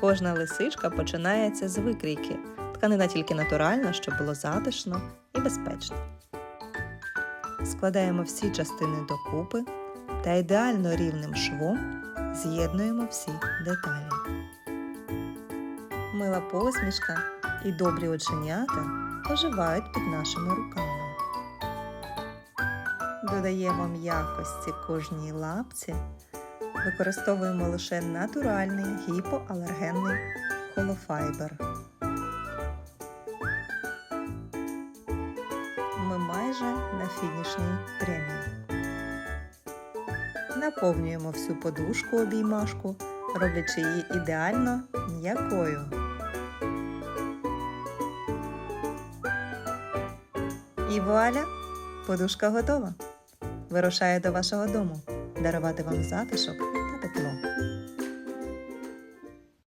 Кожна лисичка починається з викрійки. Тканина тільки натуральна, щоб було затишно і безпечно. Складаємо всі частини докупи та ідеально рівним швом з'єднуємо всі деталі. Мила посмішка і добрі оченята оживають під нашими руками. Додаємо м'якості кожній лапці, використовуємо лише натуральний гіпоалергенний холофайбер. Ми майже на фінішній прямій. Наповнюємо всю подушку обіймашку, роблячи її ідеально м'якою. І вуаля! Подушка готова. Вирушає до вашого дому дарувати вам затишок та тепло.